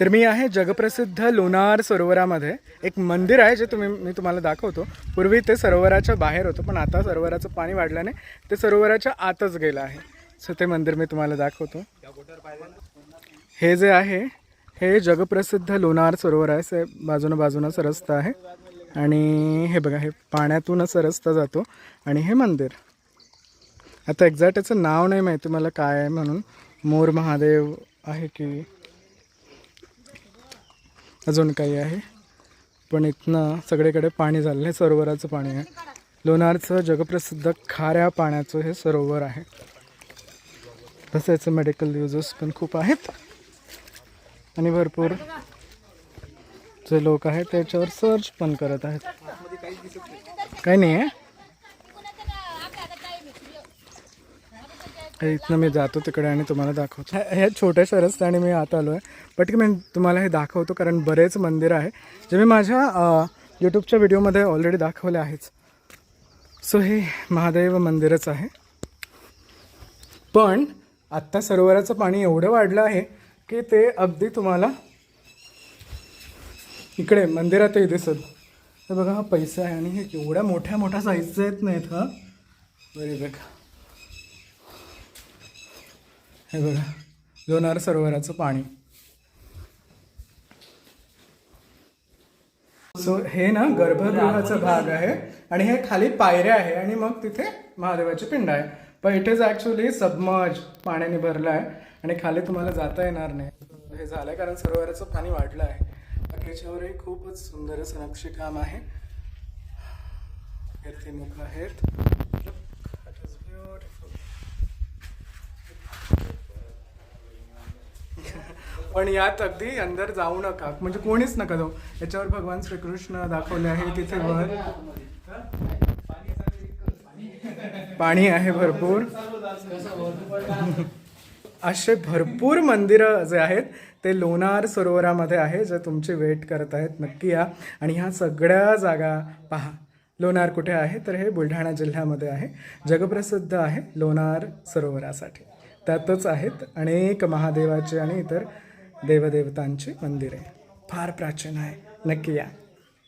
तर मी आहे जगप्रसिद्ध लोणार सरोवरामध्ये. एक मंदिर आहे जे तुम्ही मी तुम्हाला दाखवतो. पूर्वी ते सरोवराच्या बाहेर होतं पण आता सरोवराचं पाणी वाढल्याने ते सरोवराच्या आतच गेलं आहे. सो ते मंदिर मी तुम्हाला दाखवतो. हे जे आहे हे जगप्रसिद्ध लोणार सरोवर आहे. से बाजूनं बाजूनं असं रस्ता आहे. आणि हे बघा हे पाण्यातून असं रस्ता जातो. आणि हे मंदिर. आता एक्झॅक्ट याचं नाव नाही माहिती मला काय आहे म्हणून. मोर महादेव आहे की अजून काही आहे. पण इथनं सगळीकडे पाणी झालेलं आहे सरोवराचं पाणी आहे. लोणारचं जगप्रसिद्ध खाऱ्या पाण्याचं हे सरोवर आहे. तसेच मेडिकल युजेस पण खूप आहेत. आणि भरपूर जे लोक आहेत त्याच्यावर सर्च पण करत आहेत. काही नाही आहे. इथनं मी जातो तिकडे आणि तुम्हाला दाखवतो. हे- छोट्याशा रस्त्याने मी आत आलो आहे बट की मी तुम्हाला हे दाखवतो कारण बरेच मंदिर आहे जे मी माझ्या यूट्यूबच्या व्हिडिओमध्ये ऑलरेडी दाखवले आहेच सो हे महादेव मंदिरच आहे. पण आत्ता सरोवराचं पाणी एवढं वाढलं आहे की ते अगदी तुम्हाला इकडे मंदिरातही दिसत हे बघा हा पैसा आहे आणि हे एवढ्या मोठ्या मोठ्या साईजचे आहेत नाहीत हा बरे बघा हे बघा लोणार सरोवराचं पाणी. सो हे ना गर्भगृहाचा भाग आहे आणि हे खाली पायऱ्या आहे आणि मग तिथे महादेवाची पिंड आहे. पण इट इज ॲक्च्युली सबमर्ज पाण्याने भरलं आहे आणि खाली तुम्हाला जाता येणार नाही. हे झालं कारण सरोवराचं पाणी वाढलं आहे. याच्यावरही खूपच सुंदर असं नक्षीकाम आहे. मुख आहेत. पण यात अगदी अंदर जाऊ नका. म्हणजे कोणीच नका जाऊ. याच्यावर भगवान श्रीकृष्ण दाखवले आहे तिथे वर. पाणी आहे भरपूर. असे भरपूर मंदिरं जे आहेत ते लोणार सरोवरामध्ये आहे जे तुमची वेट करत आहेत. नक्की या. आणि ह्या सगळ्या जागा पहा. लोणार कुठे आहे? तर हे बुलढाणा जिल्ह्यामध्ये आहे. जगप्रसिद्ध आहे लोणार सरोवरासाठी. त्यातच आहेत अनेक महादेवाचे आणि इतर देवदेवतांची मंदिरे. फार प्राचीन आहे. नक्की या.